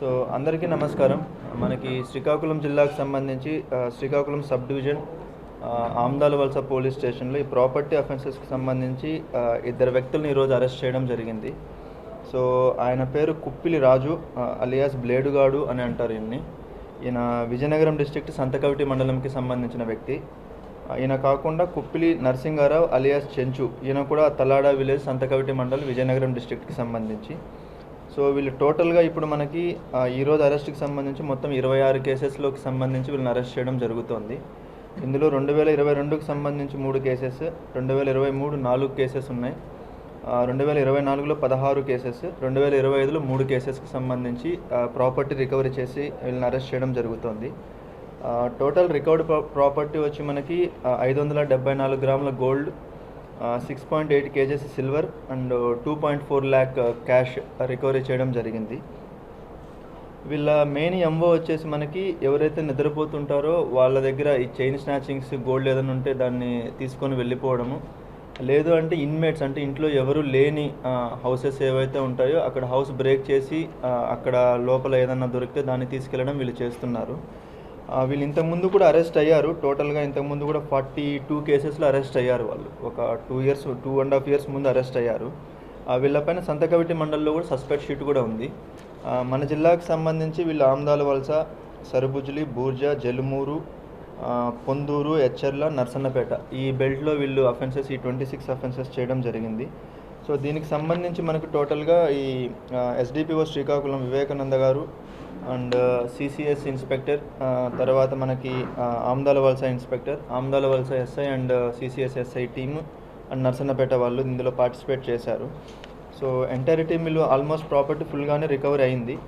So అందరికీ నమస్కారం. మనకి శ్రీకాకుళం జిల్లాకు సంబంధించి శ్రీకాకుళం సబ్ డివిజన్ ఆమ్దాల వలస పోలీస్ స్టేషన్లో ఈ ప్రాపర్టీ అఫెన్సెస్కి సంబంధించి ఇద్దరు వ్యక్తులను ఈరోజు అరెస్ట్ చేయడం జరిగింది. సో ఆయన పేరు కుప్పిలి రాజు అలియాస్ బ్లేడుగాడు అని అంటారు ఈయన్ని. ఈయన విజయనగరం డిస్ట్రిక్ట్ సంతకవిటి మండలంకి సంబంధించిన వ్యక్తి. ఈయన కాకుండా కుప్పిలి నరసింగారావు అలియాస్ చెంచు ఈయన కూడా తలాడ విలేజ్ సంతకవిటి మండలం విజయనగరం డిస్ట్రిక్ట్కి సంబంధించి. సో వీళ్ళు టోటల్గా ఇప్పుడు మనకి ఈరోజు అరెస్ట్కి సంబంధించి మొత్తం ఇరవై ఆరు కేసెస్లోకి సంబంధించి వీళ్ళని అరెస్ట్ చేయడం జరుగుతోంది. ఇందులో రెండు వేల ఇరవై రెండుకి సంబంధించి మూడు కేసెస్ రెండు వేల ఇరవై మూడు నాలుగు కేసెస్ ఉన్నాయి. రెండు వేల ఇరవై నాలుగులో పదహారు కేసెస్ రెండు వేల ఇరవై ఐదులో మూడు కేసెస్కి సంబంధించి ప్రాపర్టీ రికవరీ చేసి వీళ్ళని అరెస్ట్ చేయడం జరుగుతోంది. టోటల్ రికవర్డ్ ప్రాపర్టీ వచ్చి మనకి ఐదు వందల డెబ్బై నాలుగు గ్రాముల gold six point eight kgs silver and two point four lakh cash recovery చేయడం జరిగింది. వీళ్ళ మెయిన్ ఎంఓ వచ్చేసి మనకి ఎవరైతే నిద్రపోతుంటారో వాళ్ళ దగ్గర ఈ చైన్ స్నాచింగ్స్ గోల్డ్ ఏదైనా ఉంటే దాన్ని తీసుకొని వెళ్ళిపోవడము. లేదు అంటే ఇన్మేట్స్ అంటే ఇంట్లో ఎవరు లేని హౌసెస్ ఏవైతే ఉంటాయో అక్కడ హౌస్ బ్రేక్ చేసి అక్కడ లోపల ఏదన్నా దొరికితే దాన్ని తీసుకెళ్ళడం వీళ్ళు చేస్తున్నారు. వీళ్ళు ఇంతకుముందు కూడా అరెస్ట్ అయ్యారు. టోటల్గా ఇంతకుముందు కూడా ఫార్టీ టూ కేసెస్లో అరెస్ట్ అయ్యారు వాళ్ళు. ఒక two years two and half years ముందు అరెస్ట్ అయ్యారు. వీళ్ళపైన సంతకవిటి మండలంలో కూడా సస్పెక్ట్ షీట్ కూడా ఉంది. మన జిల్లాకు సంబంధించి వీళ్ళు ఆమ్దాల వలస సరుబుజ్లి బూర్జా జలుమూరు పొందూరు ఎచ్చర్ల నర్సన్నపేట ఈ బెల్ట్లో వీళ్ళు అఫెన్సెస్ ఈ ట్వంటీ సిక్స్ అఫెన్సెస్ చేయడం జరిగింది. సో దీనికి సంబంధించి మనకు టోటల్గా ఈ SDPO Srikakulam Vivekananda garu and uh, CCS inspector uh, తర్వాత మనకి uh, Amadalavalasa inspector Amadalavalasa SI and CCS SI team and Narsannapeta వాళ్ళు ఇందులో పార్టిసిపేట్ చేశారు. So entire team almost property ఫుల్గానే recovery అయింది.